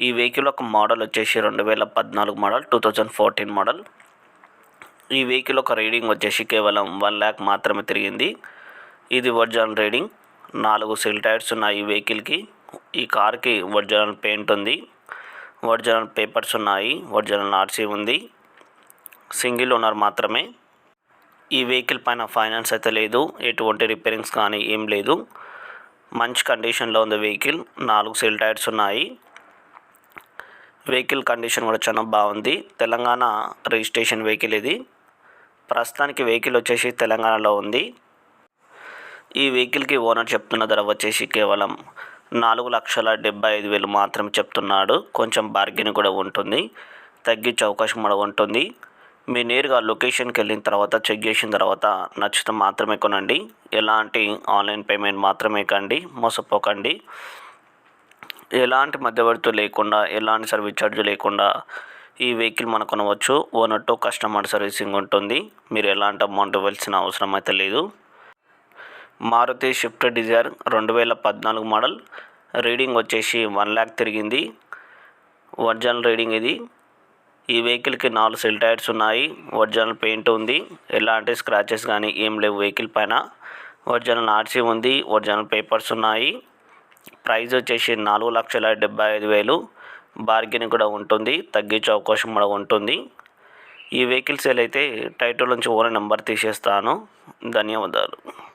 ఈ వెహికల్ ఒక మోడల్ వచ్చేసి రెండు వేల పద్నాలుగు model two thousand fourteen model. ఈ వెహికల్ ఒక రీడింగ్ వచ్చేసి కేవలం వన్ ల్యాక్ మాత్రమే తిరిగింది. ఇది ఒరిజినల్ రీడింగ్. నాలుగు సిల్ టైర్స్ ఉన్నాయి ఈ వెహికల్కి. ఈ కార్కి ఒరిజినల్ పెయింట్ ఉంది. ఒరిజినల్ పేపర్స్ ఉన్నాయి. ఒరిజినల్ ఆర్సీ ఉంది. సింగిల్ ఓనర్ మాత్రమే. ఈ వెహికల్ పైన ఫైనాన్స్ అయితే లేదు. ఎటువంటి రిపేరింగ్స్ కానీ ఏం లేదు. మంచి కండిషన్లో ఉంది వెహికల్. నాలుగు సెల్ టైర్స్ ఉన్నాయి. వెహికల్ కండిషన్ కూడా చాలా బాగుంది. తెలంగాణ రిజిస్ట్రేషన్ వెహికల్ ఇది. ప్రస్తుతానికి వెహికల్ వచ్చేసి తెలంగాణలో ఉంది. ఈ వెహికల్కి ఓనర్ చెప్తున్న ధర వచ్చేసి కేవలం నాలుగు లక్షల డెబ్బై ఐదు వేలు మాత్రం చెప్తున్నాడు. కొంచెం బార్గెన్ కూడా ఉంటుంది. తగ్గించే అవకాశం కూడా ఉంటుంది. మీ నేరుగా లొకేషన్కి వెళ్ళిన తర్వాత చెక్ చేసిన తర్వాత నచ్చితే మాత్రమే కొనండి. ఎలాంటి ఆన్లైన్ పేమెంట్ మాత్రమే కండి. మోసపోకండి. ఎలాంటి మధ్యవర్తి లేకుండా ఎలాంటి సర్వీస్ ఛార్జ్ లేకుండా ఈ వెహికల్ మనం కొనవచ్చు. ఓనర్ టు కస్టమర్ సర్వీసింగ్ ఉంటుంది. మీరు ఎలాంటి అమౌంట్ ఇవ్వాల్సిన అవసరం అయితే లేదు. మారుతి షిఫ్ట్ డిజైర్ రెండు వేల పద్నాలుగు మోడల్. రీడింగ్ వచ్చేసి వన్ ల్యాక్ తిరిగింది. ఒరిజినల్ రీడింగ్ ఇది. ఈ వెహికల్కి నాలుగు సెల్ టైర్స్ ఉన్నాయి. ఒరిజినల్ పెయింట్ ఉంది. ఎలాంటి స్క్రాచెస్ కానీ ఏం లేవు వెహికల్ పైన. ఒరిజినల్ ఆర్సీ ఉంది. ఒరిజినల్ పేపర్స్ ఉన్నాయి. ప్రైజ్ వచ్చేసి నాలుగు లక్షల డెబ్బై ఐదు వేలు. బార్గెన్ కూడా ఉంటుంది. తగ్గించే అవకాశం కూడా ఉంటుంది. ఈ వెహికల్ సేల్ అయితే టైటిల్ నుంచి ఓనర్ నెంబర్ తీసేస్తాను. ధన్యవాదాలు.